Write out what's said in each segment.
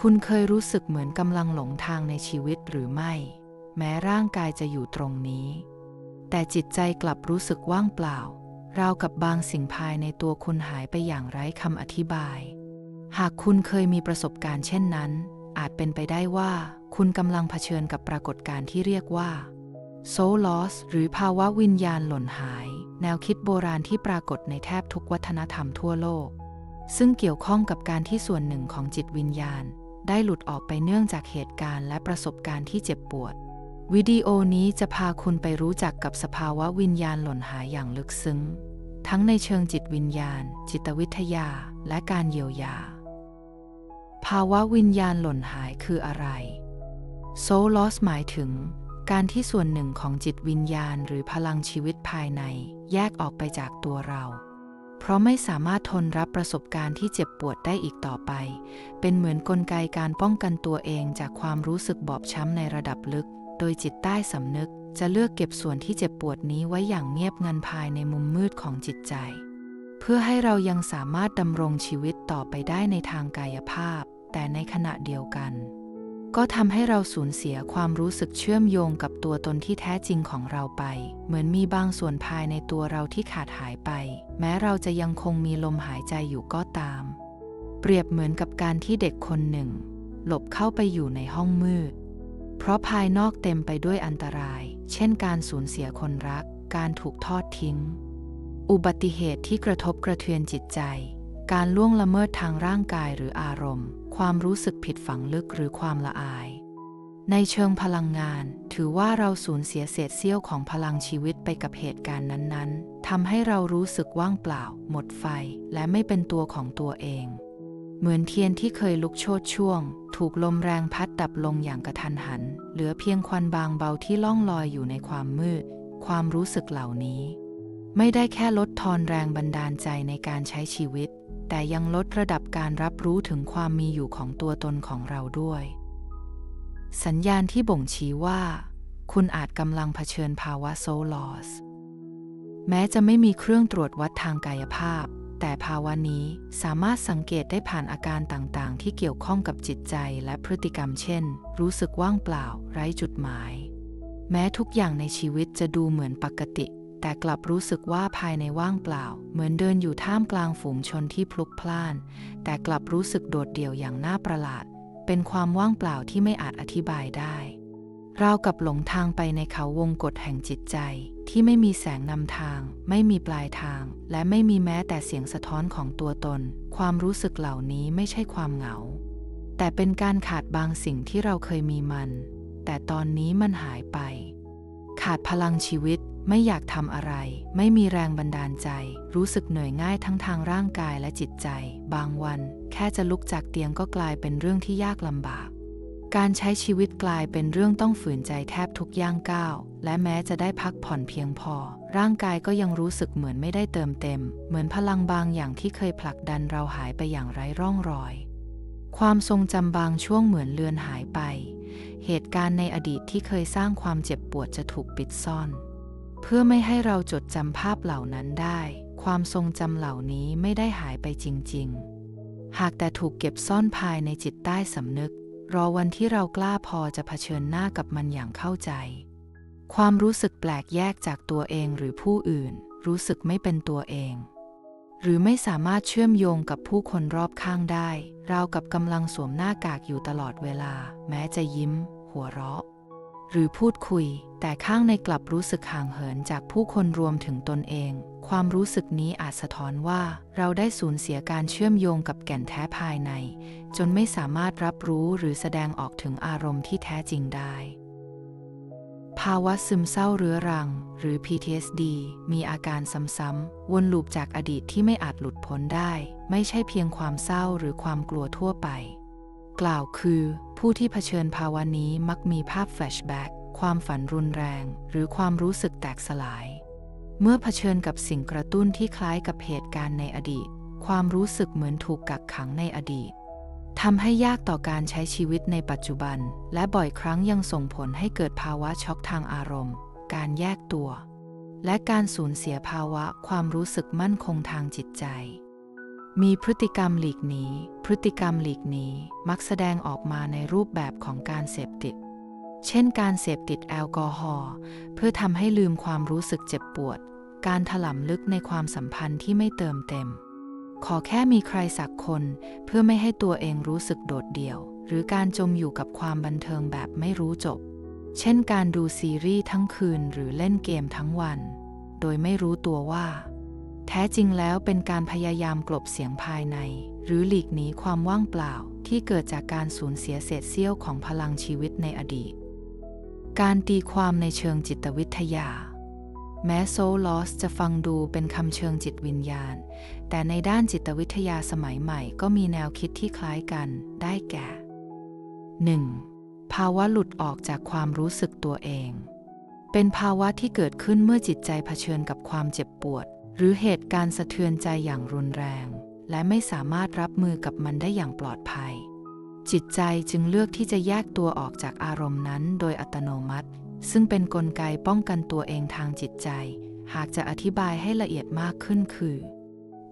คุณเคยรู้สึกเหมือนกำลังหลงทางในชีวิตหรือไม่ แม้ร่างกายจะอยู่ตรงนี้ แต่จิตใจกลับรู้สึกว่างเปล่า ราวกับบางสิ่งภายในตัวคุณหายไปอย่างไร้คำอธิบาย หากคุณเคยมีประสบการณ์เช่นนั้น อาจเป็นไปได้ว่า คุณกำลังเผชิญกับปรากฏการณ์ที่เรียกว่า soul loss หรือภาวะวิญญาณหล่นหาย แนวคิดโบราณที่ปรากฏในแทบทุกวัฒนธรรมทั่วโลก ซึ่งเกี่ยวข้องกับการที่ส่วนหนึ่งของจิตวิญญาณ ได้หลุดออกไปเนื่องจากเหตุการณ์และประสบการณ์ที่เจ็บปวด วิดีโอนี้จะพาคุณไปรู้จักกับสภาวะวิญญาณหล่นหายอย่างลึกซึ้ง ทั้งในเชิงจิตวิญญาณ จิตวิทยา และการเยียวยา ภาวะวิญญาณหล่นหายคืออะไร soul loss หมายถึง การที่ส่วนหนึ่งของจิตวิญญาณหรือพลังชีวิตภายใน แยกออกไปจากตัวเรา เพราะไม่สามารถทนรับประสบการณ์ที่เจ็บปวดได้อีกต่อไป เป็นเหมือนกลไกการป้องกันตัวเองจากความรู้สึกบอบช้ำในระดับลึก โดยจิตใต้สำนึก จะเลือกเก็บส่วนที่เจ็บปวดนี้ไว้อย่างเงียบงันภายในมุมมืดของจิตใจ เพื่อให้เรายังสามารถดำรงชีวิตต่อไปได้ในทางกายภาพ แต่ในขณะเดียวกัน ก็ทำให้เราสูญเสียความรู้สึกเชื่อมโยงกับตัวตนที่แท้จริงของเราไป เหมือนมีบางส่วนภายในตัวเราที่ขาดหายไป แม้เราจะยังคงมีลมหายใจอยู่ก็ตาม เปรียบเหมือนกับการที่เด็กคนหนึ่ง หลบเข้าไปอยู่ในห้องมืด เพราะภายนอกเต็มไปด้วยอันตราย เช่นการสูญเสียคนรัก การถูกทอดทิ้ง อุบัติเหตุที่กระทบกระเทือนจิตใจ การล่วงละเมิดทางร่างกายหรืออารมณ์ ความรู้สึกผิดฝังลึกหรือความละอาย ในเชิงพลังงาน ถือว่าเราสูญเสียเศษเสี้ยวของพลังชีวิตไปกับเหตุการณ์นั้นๆทำให้เรารู้สึกว่างเปล่า หมดไฟ และไม่เป็นตัวของตัวเอง เหมือนเทียนที่เคยลุกโชดช่วง ถูกลมแรงพัดดับลงอย่างกระทันหัน เหลือเพียงควันบางเบาที่ล่องลอยอยู่ในความมืด ความรู้สึกเหล่านี้ ไม่ได้แค่ลดทอนแรงบันดาลใจในการใช้ชีวิต แต่ยังลดระดับการรับรู้ถึงความมีอยู่ของตัวตนของเราด้วย สัญญาณที่บ่งชี้ว่า คุณอาจกำลังเผชิญภาวะ soul loss แม้จะไม่มีเครื่องตรวจวัดทางกายภาพ แต่ภาวะนี้สามารถสังเกตได้ผ่านอาการต่างๆ ที่เกี่ยวข้องกับจิตใจและพฤติกรรมเช่น รู้สึกว่างเปล่า ไร้จุดหมาย แม้ทุกอย่างในชีวิตจะดูเหมือนปกติ แต่กลับรู้สึกว่าภายในว่างเปล่า เหมือนเดินอยู่ท่ามกลางฝูงชนที่พลุกพล่าน แต่กลับรู้สึกโดดเดี่ยวอย่างน่าประหลาด เป็นความว่างเปล่าที่ไม่อาจอธิบายได้เรากับหลงทางไปในเขาวงกฏแห่งจิตใจ ที่ไม่มีแสงนำทาง ไม่มีปลายทาง และไม่มีแม้แต่เสียงสะท้อนของตัวตน ความรู้สึกเหล่านี้ไม่ใช่ความเหงา แต่เป็นการขาดบางสิ่งที่เราเคยมีมัน แต่ตอนนี้มันหายไป ขาดพลังชีวิต ไม่อยากทำอะไร ไม่มีแรงบันดาลใจ รู้สึกเหนื่อยง่ายทั้งทางร่างกายและจิตใจ บางวัน แค่จะลุกจากเตียงก็กลายเป็นเรื่องที่ยากลำบาก การใช้ชีวิตกลายเป็นเรื่องต้องฝืนใจแทบทุกย่างก้าว และแม้จะได้พักผ่อนเพียงพอ ร่างกายก็ยังรู้สึกเหมือนไม่ได้เติมเต็ม เหมือนพลังบางอย่างที่เคยผลักดันเราหายไปอย่างไร้ร่องรอย ความทรงจำบางช่วงเหมือนเลือนหายไป เหตุการณ์ในอดีตที่เคยสร้างความเจ็บปวดจะถูกปิดซ่อน เพื่อไม่ให้เราจดจำภาพเหล่านั้นได้ ความทรงจำเหล่านี้ไม่ได้หายไปจริง ๆ หากแต่ถูกเก็บซ่อนภายในจิตใต้สำนึก รอวันที่เรากล้าพอจะเผชิญหน้ากับมันอย่างเข้าใจ ความรู้สึกแปลกแยกจากตัวเองหรือผู้อื่น รู้สึกไม่เป็นตัวเอง หรือไม่สามารถเชื่อมโยงกับผู้คนรอบข้างได้ เรากับกำลังสวมหน้ากากอยู่ตลอดเวลา แม้จะยิ้ม หัวเราะ หรือพูดคุย แต่ข้างในกลับรู้สึกห่างเหินจากผู้คนรวมถึงตนเอง ความรู้สึกนี้อาจสะท้อนว่า เราได้สูญเสียการเชื่อมโยงกับแก่นแท้ภายใน จนไม่สามารถรับรู้หรือแสดงออกถึงอารมณ์ที่แท้จริงได้ภาวะซึมเศร้าเรื้อรัง หรือ PTSD มีอาการซ้ำๆ วนลูปจากอดีตที่ไม่อาจหลุดพ้นได้ ไม่ใช่เพียงความเศร้าหรือความกลัวทั่วไป กล่าวคือ ผู้ที่เผชิญภาวะนี้มักมีภาพแฟลชแบ็กความฝันรุนแรง หรือความรู้สึกแตกสลาย เมื่อเผชิญกับสิ่งกระตุ้นที่คล้ายกับเหตุการณ์ในอดีต ความรู้สึกเหมือนถูกกักขังในอดีตทำให้ยากต่อการใช้ชีวิตในปัจจุบัน และบ่อยครั้งยังส่งผลให้เกิดภาวะช็อกทางอารมณ์ การแยกตัว และการสูญเสียภาวะความรู้สึกมั่นคงทางจิตใจ มีพฤติกรรมหลีกหนี พฤติกรรมหลีกหนี มักแสดงออกมาในรูปแบบของการเสพติด เช่นการเสพติดแอลกอฮอล์เพื่อทำให้ลืมความรู้สึกเจ็บปวด การถลำลึกในความสัมพันธ์ที่ไม่เติมเต็ม ขอแค่มีใครสักคนเพื่อไม่ให้ตัวเองรู้สึกโดดเดี่ยว หรือการจมอยู่กับความบันเทิงแบบไม่รู้จบ เช่นการดูซีรีส์ทั้งคืนหรือเล่นเกมทั้งวัน โดยไม่รู้ตัวว่า แท้จริงแล้วเป็นการพยายามกลบเสียงภายใน หรือหลีกหนีความว่างเปล่าที่เกิดจากการสูญเสียเศษเสี้ยวของพลังชีวิตในอดีต การตีความในเชิงจิตวิทยา แม้โซลอสจะฟังดูเป็นคำเชิงจิตวิญญาณ แต่ในด้านจิตวิทยาสมัยใหม่ก็มีแนวคิดที่คล้ายกันได้แก่ 1. ภาวะหลุดออกจากความรู้สึกตัวเอง เป็นภาวะที่เกิดขึ้นเมื่อจิตใจเผชิญกับความเจ็บปวด หรือเหตุการณ์สะเทือนใจอย่างรุนแรง และไม่สามารถรับมือกับมันได้อย่างปลอดภัย จิตใจจึงเลือกที่จะแยกตัวออกจากอารมณ์นั้นโดยอัตโนมัติ ซึ่งเป็นนกลไกป้องกันตัวเองทางจิตใจ หากจะอธิบายให้ละเอียดมากขึ้นคือ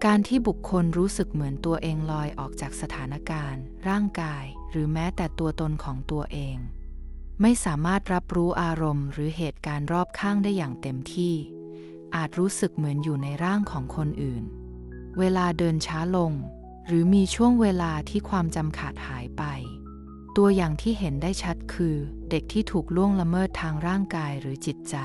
การที่บุคคลรู้สึกเหมือนตัวเองลอยออกจากสถานการณ์ ร่างกาย หรือแม้แต่ตัวตนของตัวเอง ไม่สามารถรับรู้อารมณ์ หรือเหตุการณ์รอบข้างได้อย่างเต็มที่ อาจรู้สึกเหมือนอยู่ในร่างของคนอื่น เวลาเดินช้าลง หรือมีช่วงเวลาที่ความจำขาดหายไป ตัวอย่างที่เห็นได้ชัดคือ เด็กที่ถูกล่วงละเมิดทางร่างกายหรือจิตใจ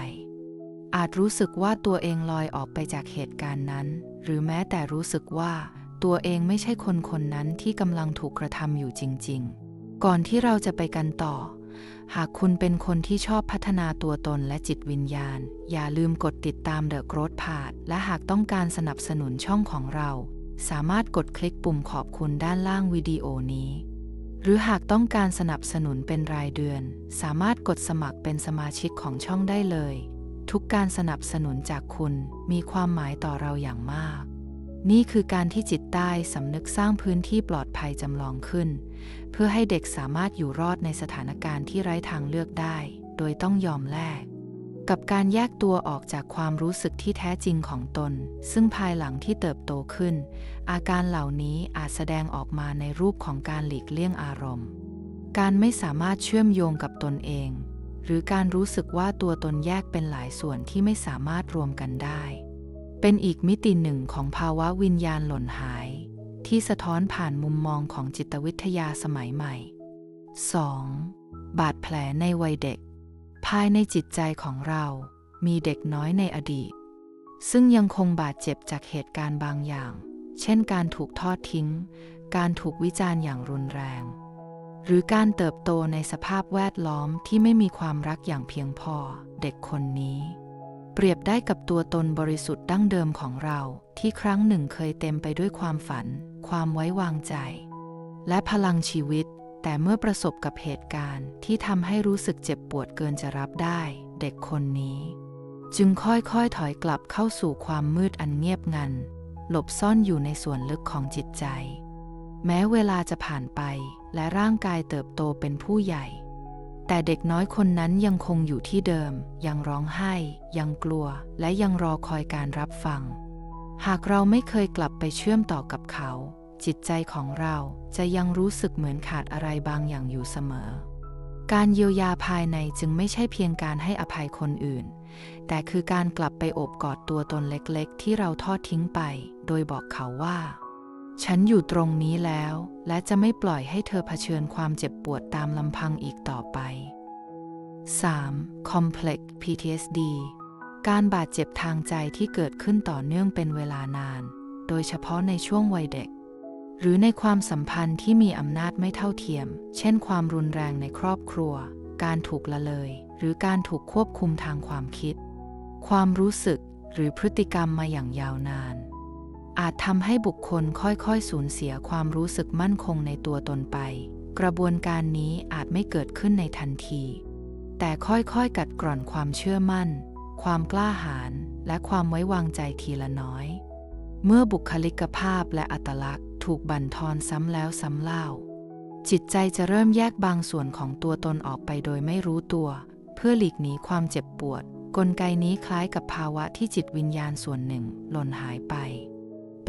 อาจรู้สึกว่าตัวเองลอยออกไปจากเหตุการณ์นั้น หรือแม้แต่รู้สึกว่าตัวเองไม่ใช่คนคนนั้นที่กำลังถูกกระทำอยู่จริง ๆ ก่อนที่เราจะไปกันต่อ หากคุณเป็นคนที่ชอบพัฒนาตัวตนและจิตวิญญาณ อย่าลืมกดติดตาม The Growth Path และหากต้องการสนับสนุนช่องของเรา สามารถกดคลิกปุ่มขอบคุณด้านล่างวิดีโอนี้ หรือหากต้องการสนับสนุนเป็นรายเดือน สามารถกดสมัครเป็นสมาชิกของช่องได้เลย ทุกการสนับสนุนจากคุณมีความหมายต่อเราอย่างมาก นี่คือการที่จิตใต้สำนึกสร้างพื้นที่ปลอดภัยจำลองขึ้น เพื่อให้เด็กสามารถอยู่รอดในสถานการณ์ที่ไร้ทางเลือกได้ โดยต้องยอมแลกกับการแยกตัวออกจากความรู้สึกที่แท้จริงของตน ซึ่งภายหลังที่เติบโตขึ้น อาการเหล่านี้อาจแสดงออกมาในรูปของการหลีกเลี่ยงอารมณ์ การไม่สามารถเชื่อมโยงกับตนเอง หรือการรู้สึกว่าตัวตนแยกเป็นหลายส่วนที่ไม่สามารถรวมกันได้ เป็นอีกมิติหนึ่งของภาวะวิญญาณหล่นหาย ที่สะท้อนผ่านมุมมองของจิตวิทยาสมัยใหม่ 2. บาดแผลในวัยเด็ก ภายในจิตใจของเรามีเด็กน้อยในอดีต ซึ่งยังคงบาดเจ็บจากเหตุการณ์บางอย่าง เช่นการถูกทอดทิ้ง การถูกวิจารณ์อย่างรุนแรง หรือการเติบโตในสภาพแวดล้อมที่ไม่มีความรักอย่างเพียงพอ เด็กคนนี้ เปรียบได้กับตัวตนบริสุทธิ์ดั้งเดิมของเรา ที่ครั้งหนึ่งเคยเต็มไปด้วยความฝัน ความไว้วางใจ และพลังชีวิต แต่เมื่อประสบกับเหตุการณ์ ที่ทำให้รู้สึกเจ็บปวดเกินจะรับได้ เด็กคนนี้ จึงค่อยๆถอยกลับเข้าสู่ความมืดอันเงียบงัน หลบซ่อนอยู่ในส่วนลึกของจิตใจ แม้เวลาจะผ่านไปและร่างกายเติบโตเป็นผู้ใหญ่ แต่เด็กน้อยคนนั้นยังคงอยู่ที่เดิม ยังร้องไห้ ยังกลัว และยังรอคอยการรับฟัง หากเราไม่เคยกลับไปเชื่อมต่อกับเขา จิตใจของเราจะยังรู้สึกเหมือนขาดอะไรบางอย่างอยู่เสมอ การเยียวยาภายในจึงไม่ใช่เพียงการให้อภัยคนอื่น แต่คือการกลับไปโอบกอดตัวตนเล็กๆ ที่เราทอดทิ้งไป โดยบอกเขาว่า ฉันอยู่ตรงนี้แล้ว และจะไม่ปล่อยให้เธอเผชิญความเจ็บปวดตามลำพังอีกต่อไป 3. Complex PTSD การบาดเจ็บทางใจที่เกิดขึ้นต่อเนื่องเป็นเวลานาน โดยเฉพาะในช่วงวัยเด็ก หรือในความสัมพันธ์ที่มีอำนาจไม่เท่าเทียม เช่นความรุนแรงในครอบครัว การถูกละเลย หรือการถูกควบคุมทางความคิด ความรู้สึกหรือพฤติกรรมมาอย่างยาวนาน อาจทำให้บุคคลค่อยๆ สูญเสียความรู้สึกมั่นคงในตัวตนไป กระบวนการนี้อาจไม่เกิดขึ้นในทันที แต่ค่อยๆ กัดกร่อนความเชื่อมั่น ความกล้าหาญและความไว้วางใจทีละน้อย เมื่อบุคลิกภาพและอัตลักษณ์ ถูกบั่นทอนซ้ำแล้วซ้ำเล่า จิตใจจะเริ่มแยกบางส่วนของตัวตนออกไปโดยไม่รู้ตัว เพื่อหลีกหนีความเจ็บปวด กลไกนี้คล้ายกับภาวะที่จิตวิญญาณส่วนหนึ่งหล่นหายไป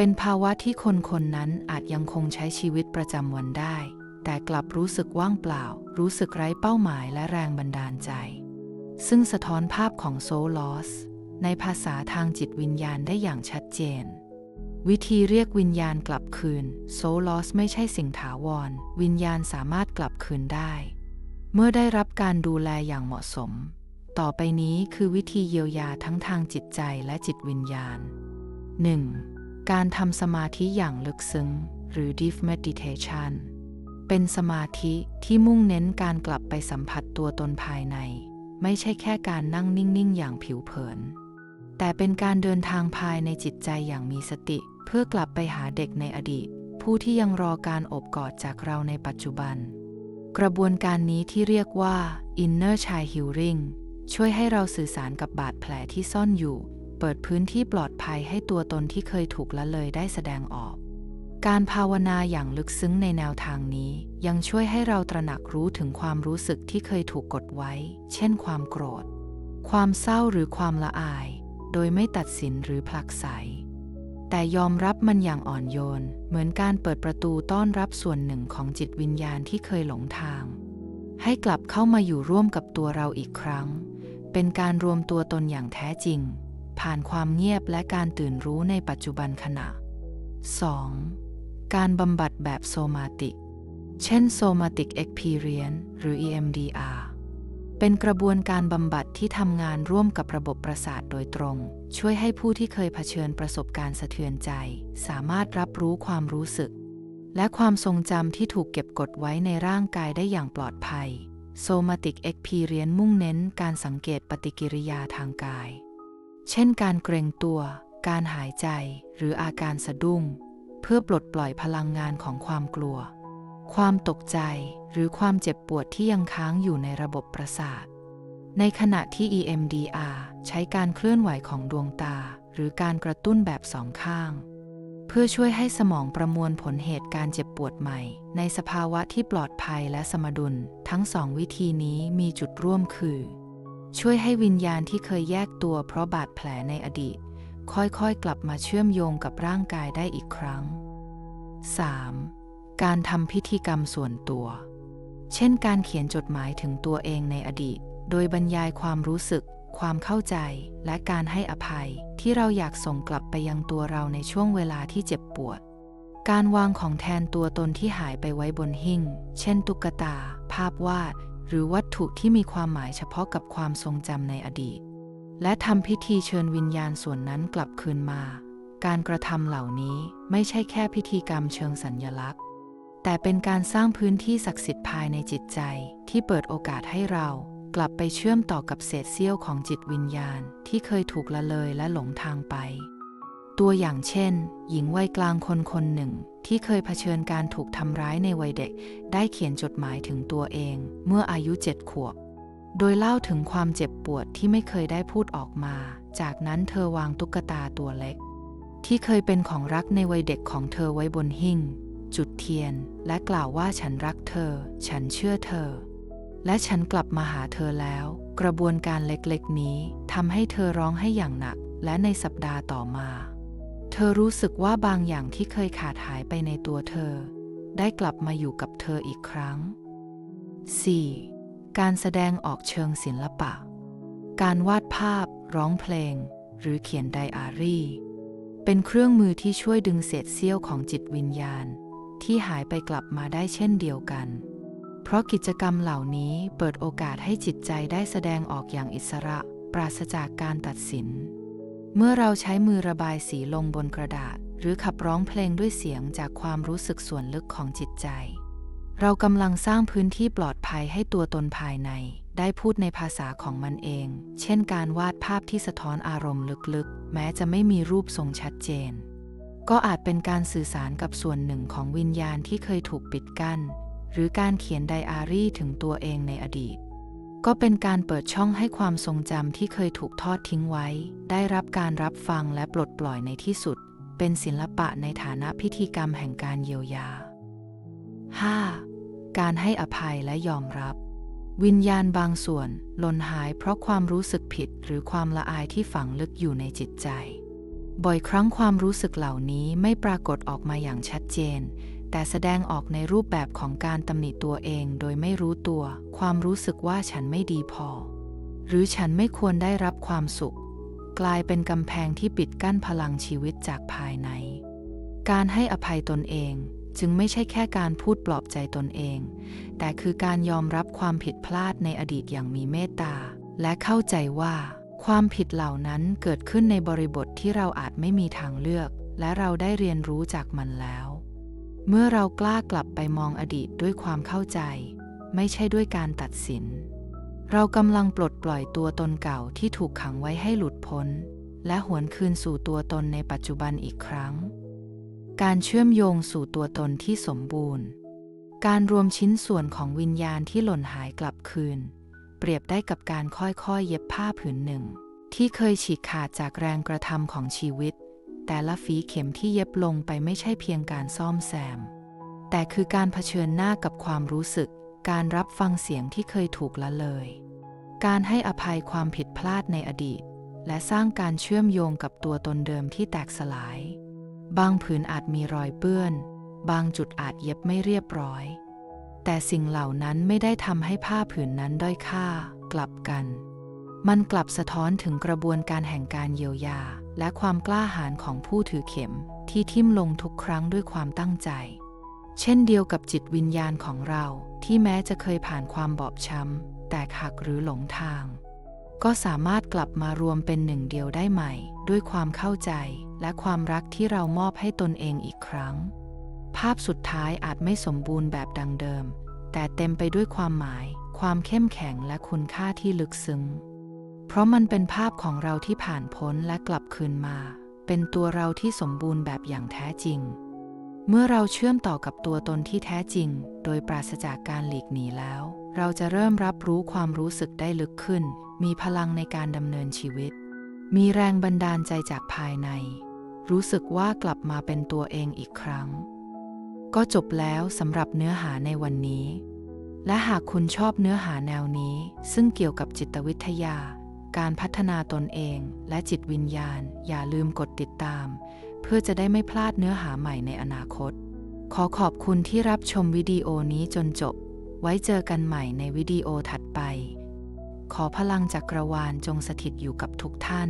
เป็นภาวะที่คนคนนั้นอาจยังคงใช้ชีวิตประจำวันได้ แต่กลับรู้สึกว่างเปล่า รู้สึกไร้เป้าหมายและแรงบันดาลใจ ซึ่งสะท้อนภาพของโซลอสในภาษาทางจิตวิญญาณได้อย่างชัดเจน วิธีเรียกวิญญาณกลับคืน โซลอสไม่ใช่สิ่งถาวร วิญญาณสามารถกลับคืนได้ เมื่อได้รับการดูแลอย่างเหมาะสม ต่อไปนี้คือวิธีเยียวยาทั้งทางจิตใจและจิตวิญญาณ 1. การทำสมาธิอย่างลึกซึ้ง หรือ deep meditation เป็นสมาธิที่มุ่งเน้นการกลับไปสัมผัสตัวตนภายใน ไม่ใช่แค่การนั่งนิ่ง ๆ อย่างผิวเผิน แต่เป็นการเดินทางภายในจิตใจอย่างมีสติ เพื่อกลับไปหาเด็กในอดีต ผู้ที่ยังรอการอบกอดจากเราในปัจจุบัน กระบวนการนี้ที่เรียกว่า inner child healing ช่วยให้เราสื่อสารกับบาดแผลที่ซ่อนอยู่ เปิดพื้นที่ปลอดภัยให้ตัวตนที่เคยถูกละเลยได้แสดงออก การภาวนาอย่างลึกซึ้งในแนวทางนี้ ยังช่วยให้เราตระหนักรู้ถึงความรู้สึกที่เคยถูกกดไว้ เช่น ความโกรธ ความเศร้าหรือความละอาย โดยไม่ตัดสินหรือผลักไส แต่ยอมรับมันอย่างอ่อนโยน เหมือนการเปิดประตูต้อนรับส่วนหนึ่งของจิตวิญญาณที่เคยหลงทาง ให้กลับเข้ามาอยู่ร่วมกับตัวเราอีกครั้ง เป็นการรวมตัวตนอย่างแท้จริง ผ่านความเงียบและการตื่นรู้ในปัจจุบันขณะ 2. การบำบัดแบบโซมาติก เช่น Somatic Experience หรือ EMDR เป็นกระบวนการบำบัดที่ทำงานร่วมกับระบบประสาทโดยตรง ช่วยให้ผู้ที่เคยเผชิญประสบการณ์สะเทือนใจ สามารถรับรู้ความรู้สึก และความทรงจำที่ถูกเก็บกดไว้ในร่างกายได้อย่างปลอดภัย Somatic Experience มุ่งเน้นการสังเกตปฏิกิริยาทางกาย เช่นการเกรงตัว การหายใจ หรืออาการสะดุ้ง เพื่อปลดปล่อยพลังงานของความกลัว ความตกใจ หรือความเจ็บปวดที่ยังค้างอยู่ในระบบประสาท ในขณะที่ EMDR ใช้การเคลื่อนไหวของดวงตา หรือการกระตุ้นแบบสองข้าง เพื่อช่วยให้สมองประมวลผลเหตุการเจ็บปวดใหม่ ในสภาวะที่ปลอดภัยและสมดุล ทั้งสองวิธีนี้มีจุดร่วมคือ ช่วยให้วิญญาณที่เคยแยกตัวเพราะบาดแผลในอดีต ค่อยๆ กลับมาเชื่อมโยงกับร่างกายได้อีกครั้ง 3. การทำพิธีกรรมส่วนตัว เช่นการเขียนจดหมายถึงตัวเองในอดีต โดยบรรยายความรู้สึก ความเข้าใจ และการให้อภัย ที่เราอยากส่งกลับไปยังตัวเราในช่วงเวลาที่เจ็บปวด การวางของแทนตัวตนที่หายไปไว้บนหิ้ง เช่น ตุ๊กตา ภาพวาด หรือวัตถุที่มีความหมายเฉพาะกับความทรงจำในอดีต และทำพิธีเชิญวิญญาณส่วนนั้นกลับคืนมา การกระทำเหล่านี้ไม่ใช่แค่พิธีกรรมเชิงสัญญลักษณ์ แต่เป็นการสร้างพื้นที่ศักดิ์สิทธิ์ภายในจิตใจที่เปิดโอกาสให้เรากลับไปเชื่อมต่อกับเศษเสี้ยวของจิตวิญญาณที่เคยถูกละเลยและหลงทางไป ตัวอย่างเช่น หญิงวัยกลางคนคนหนึ่ง ที่เคยเผชิญการถูกทำร้ายในวัยเด็ก ได้เขียนจดหมายถึงตัวเอง เมื่ออายุเจ็ดขวบ โดยเล่าถึงความเจ็บปวดที่ไม่เคยได้พูดออกมา จากนั้นเธอวางตุ๊กตาตัวเล็ก ที่เคยเป็นของรักในวัยเด็กของเธอไว้บนหิ้ง จุดเทียน และกล่าวว่าฉันรักเธอ ฉันเชื่อเธอ และฉันกลับมาหาเธอแล้ว กระบวนการเล็กๆนี้ทำให้เธอร้องให้อย่างหนักและในสัปดาห์ต่อมา เธอรู้สึกว่าบางอย่างที่เคยขาดหายไปในตัวเธอ ได้กลับมาอยู่กับเธออีกครั้ง 4. การแสดงออกเชิงศิลปะ การวาดภาพ ร้องเพลง หรือเขียนไดอารี่ เป็นเครื่องมือที่ช่วยดึงเศษเสี้ยวของจิตวิญญาณ ที่หายไปกลับมาได้เช่นเดียวกัน เพราะกิจกรรมเหล่านี้เปิดโอกาสให้จิตใจได้แสดงออกอย่างอิสระ ปราศจากการตัดสิน เมื่อเราใช้มือระบายสีลงบนกระดาษ หรือขับร้องเพลงด้วยเสียงจากความรู้สึกส่วนลึกของจิตใจ เรากำลังสร้างพื้นที่ปลอดภัยให้ตัวตนภายใน ได้พูดในภาษาของมันเอง เช่นการวาดภาพที่สะท้อนอารมณ์ลึกๆ แม้จะไม่มีรูปทรงชัดเจน ก็อาจเป็นการสื่อสารกับส่วนหนึ่งของวิญญาณที่เคยถูกปิดกั้น หรือการเขียนไดอารี่ถึงตัวเองในอดีต ก็เป็นการเปิดช่องให้ความทรงจำที่เคยถูกทอดทิ้งไว้ ได้รับการรับฟังและปลดปล่อยในที่สุด เป็นศิลปะในฐานะพิธีกรรมแห่งการเยียวยา 5. การให้อภัยและยอมรับ วิญญาณบางส่วนหล่นหายเพราะความรู้สึกผิดหรือความละอายที่ฝังลึกอยู่ในจิตใจ บ่อยครั้งความรู้สึกเหล่านี้ไม่ปรากฏออกมาอย่างชัดเจน แต่แสดงออกในรูปแบบของการตำหนิตัวเองโดยไม่รู้ตัว ความรู้สึกว่าฉันไม่ดีพอ หรือฉันไม่ควรได้รับความสุข กลายเป็นกำแพงที่ปิดกั้นพลังชีวิตจากภายใน การให้อภัยตนเองจึงไม่ใช่แค่การพูดปลอบใจตนเอง แต่คือการยอมรับความผิดพลาดในอดีตอย่างมีเมตตา และเข้าใจว่า ความผิดเหล่านั้นเกิดขึ้นในบริบทที่เราอาจไม่มีทางเลือก และเราได้เรียนรู้จากมันแล้ว เมื่อเรากล้ากลับไปมองอดีตด้วยความเข้าใจ ไม่ใช่ด้วยการตัดสิน เรากำลังปลดปล่อยตัวตนเก่าที่ถูกขังไว้ให้หลุดพ้น และหวนคืนสู่ตัวตนในปัจจุบันอีกครั้ง การเชื่อมโยงสู่ตัวตนที่สมบูรณ์ การรวมชิ้นส่วนของวิญญาณที่หล่นหายกลับคืน เปรียบได้กับการค่อยๆเย็บผ้าผืนหนึ่ง ที่เคยฉีกขาดจากแรงกระทำของชีวิต แต่ละฝีเข็มที่เย็บลงไปไม่ใช่เพียงการซ่อมแซม แต่คือการเผชิญหน้ากับความรู้สึก การรับฟังเสียงที่เคยถูกละเลย การให้อภัยความผิดพลาดในอดีต และสร้างการเชื่อมโยงกับตัวตนเดิมที่แตกสลาย บางผืนอาจมีรอยเปื้อน บางจุดอาจเย็บไม่เรียบร้อย แต่สิ่งเหล่านั้นไม่ได้ทำให้ผ้าผืนนั้นด้อยค่า กลับกัน มันกลับสะท้อนถึงกระบวนการแห่งการเยียวยา และความกล้าหาญของผู้ถือเข็มที่ทิ่มลงทุกครั้งด้วยความตั้งใจ เช่นเดียวกับจิตวิญญาณของเราที่แม้จะเคยผ่านความบอบช้ำ แตกหักหรือหลงทาง ก็สามารถกลับมารวมเป็นหนึ่งเดียวได้ใหม่ ด้วยความเข้าใจและความรักที่เรามอบให้ตนเองอีกครั้ง ภาพสุดท้ายอาจไม่สมบูรณ์แบบดังเดิม แต่เต็มไปด้วยความหมาย ความเข้มแข็งและคุณค่าที่ลึกซึ้ง เพราะมันเป็นภาพของเราที่ผ่านพ้นและกลับคืนมา เป็นตัวเราที่สมบูรณ์แบบอย่างแท้จริง เมื่อเราเชื่อมต่อกับตัวตนที่แท้จริง โดยปราศจากการหลีกหนีแล้ว เราจะเริ่มรับรู้ความรู้สึกได้ลึกขึ้น มีพลังในการดำเนินชีวิต มีแรงบันดาลใจจากภายใน รู้สึกว่ากลับมาเป็นตัวเองอีกครั้ง ก็จบแล้วสำหรับเนื้อหาในวันนี้ และหากคุณชอบเนื้อหาแนวนี้ ซึ่งเกี่ยวกับจิตวิทยา การพัฒนาตนเองและจิตวิญญาณ อย่าลืมกดติดตาม เพื่อจะได้ไม่พลาดเนื้อหาใหม่ในอนาคต ขอขอบคุณที่รับชมวิดีโอนี้จนจบ ไว้เจอกันใหม่ในวิดีโอถัดไป ขอพลังจักกรวาลจงสถิตอยู่กับทุกท่าน